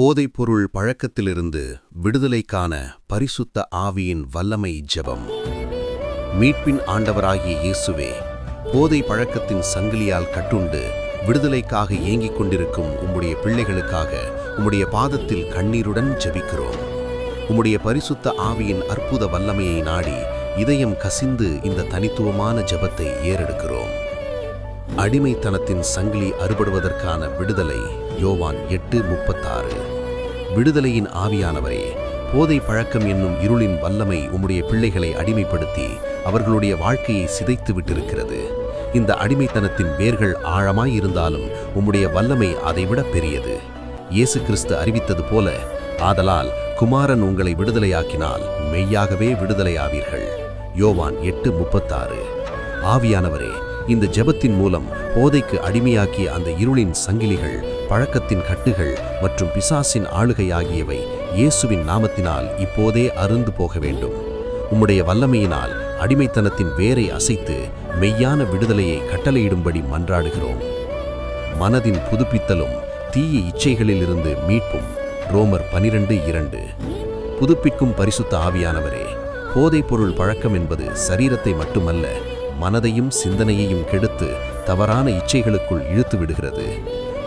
போதைப்பொருள் பழக்கத்திலிருந்து விடுதலைக்கான பரிசுத்த ஆவியின் வல்லமை ஜெபம். மீட்பின் ஆண்டவராகிய இயேசுவே போதை பழக்கத்தின் சங்கிலியால் கட்டுண்டு விடுதலைக்காக ஏங்கிக் கொண்டிருக்கும் உம்முடைய பிள்ளைகளுக்காக உம்முடைய பாதத்தில் கண்ணீருடன் ஜெபிக்கிறோம். உம்முடைய பரிசுத்த ஆவியின் அற்புத வல்லமையை நாடி இதயம் கசிந்து இந்த தனித்துவமான ஜெபத்தை ஏறெடுக்கிறோம். அடிமைத்தனத்தின் சங்கிலி அறுபடுவதற்கான விடுதலை யோவான் எட்டு முப்பத்தாறு. விடுதலையின் ஆவியானவரே போதை பழக்கம் என்னும் இருளின் வல்லமை உம்முடைய பிள்ளைகளை அடிமைப்படுத்தி அவர்களுடைய வாழ்க்கையை சிதைத்து விட்டிருக்கிறது. இந்த அடிமைத்தனத்தின் வேர்கள் ஆழமாய் இருந்தாலும் உம்முடைய வல்லமை அதைவிட பெரியது. இயேசு கிறிஸ்து அறிவித்தது போல ஆதலால் குமாரன் உங்களை விடுதலையாக்கினால் மெய்யாகவே விடுதலையாவீர்கள். யோவான் எட்டு முப்பத்தாறு. ஆவியானவரே இந்த ஜெபத்தின் மூலம் போதைக்கு அடிமையாக்கிய அந்த இருளின் சங்கிலிகள் பழக்கத்தின் கட்டுகள் மற்றும் பிசாசின் ஆளுகை ஆகியவை இயேசுவின் நாமத்தினால் இப்போதே அருந்து போக வேண்டும். உம்முடைய வல்லமையினால் அடிமைத்தனத்தின் வேரை அசைத்து மெய்யான விடுதலையை கட்டளையிடும்படி மன்றாடுகிறோம். மனதின் புதுப்பித்தலும் தீய இச்சைகளிலிருந்து மீட்பும். ரோமர் பனிரெண்டு இரண்டு. புதுப்பிக்கும் பரிசுத்த ஆவியானவரே போதைப்பொருள் பழக்கம் என்பது சரீரத்தை மட்டுமல்ல மனதையும் சிந்தனையையும் கெடுத்து தவறான இச்சைகளுக்குள் இழுத்து விடுகிறது.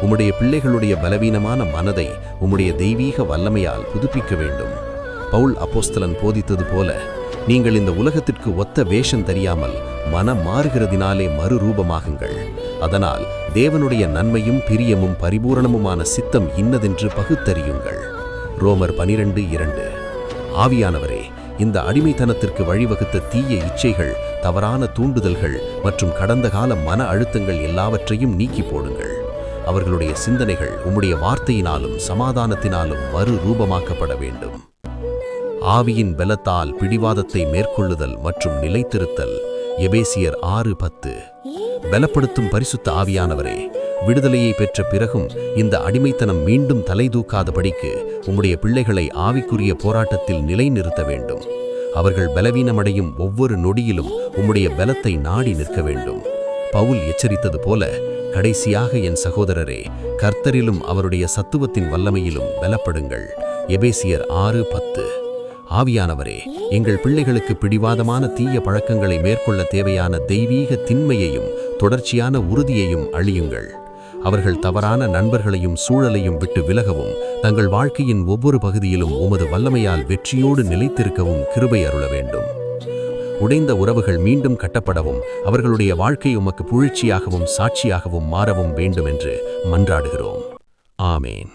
உம்முடைய பிள்ளைகளுடைய பலவீனமான மனதை உம்முடைய தெய்வீக வல்லமையால் புதுப்பிக்க வேண்டும். பவுல் அப்போஸ்தலன் போதித்தது போல நீங்கள் இந்த உலகத்திற்கு ஒத்த வேஷம் தெரியாமல் மனம் மாறுகிறதினாலே மறுரூபமாகுங்கள். அதனால் தேவனுடைய நன்மையும் பிரியமும் பரிபூரணமுமான சித்தம் இன்னதென்று பகுத்தறியுங்கள். ரோமர் பனிரெண்டு இரண்டு. ஆவியானவரே இந்த அடிமைத்தனத்திற்கு வழிவகுத்த தீய இச்சைகள் தவறான தூண்டுதல்கள் மற்றும் கடந்த கால மன அழுத்தங்கள் எல்லாவற்றையும் நீக்கி போடுங்கள். அவர்களுடைய சிந்தனைகள் உம்முடைய வார்த்தையினாலும் சமாதானத்தினாலும் மறு ரூபமாக்கப்பட வேண்டும். ஆவியின் பலத்தால் பிடிவாதத்தை மேற்கொள்ளுதல் மற்றும் நிலைத்திருத்தல் எபேசியர் ஆறு பத்து. பலப்படுத்தும் பரிசுத்த ஆவியானவரே விடுதலையை பெற்ற பிறகும் இந்த அடிமைத்தனம் மீண்டும் தலை தூக்காதபடிக்கு உம்முடைய பிள்ளைகளை ஆவிக்குரிய போராட்டத்தில் நிலைநிறுத்த வேண்டும். அவர்கள் பலவீனமடையும் ஒவ்வொரு நொடியிலும் உம்முடைய பலத்தை நாடி நிற்க வேண்டும். பவுல் எச்சரித்தது போல கடைசியாக என் சகோதரரே கர்த்தரிலும் அவருடைய சத்துவத்தின் வல்லமையிலும் பலப்படுங்கள். எபேசியர் ஆறு பத்து. ஆவியானவரே எங்கள் பிள்ளைகளுக்கு பிடிவாதமான தீய பழக்கங்களை மேற்கொள்ள தேவையான தெய்வீக திண்மையையும் தொடர்ச்சியான உறுதியையும் அழியுங்கள். அவர்கள் தவறான நண்பர்களையும் சூழலையும் விட்டு விலகவும் தங்கள் வாழ்க்கையின் ஒவ்வொரு பகுதியிலும் உமது வல்லமையால் வெற்றியோடு நிலைத்திருக்கவும் கிருபை அருள வேண்டும். உடைந்த உறவுகள் மீண்டும் கட்டப்படவும் அவர்களுடைய வாழ்க்கை உமக்கு புகழ்ச்சியாகவும் சாட்சியாகவும் மாறவும் வேண்டும் என்று மன்றாடுகிறோம். ஆமேன்.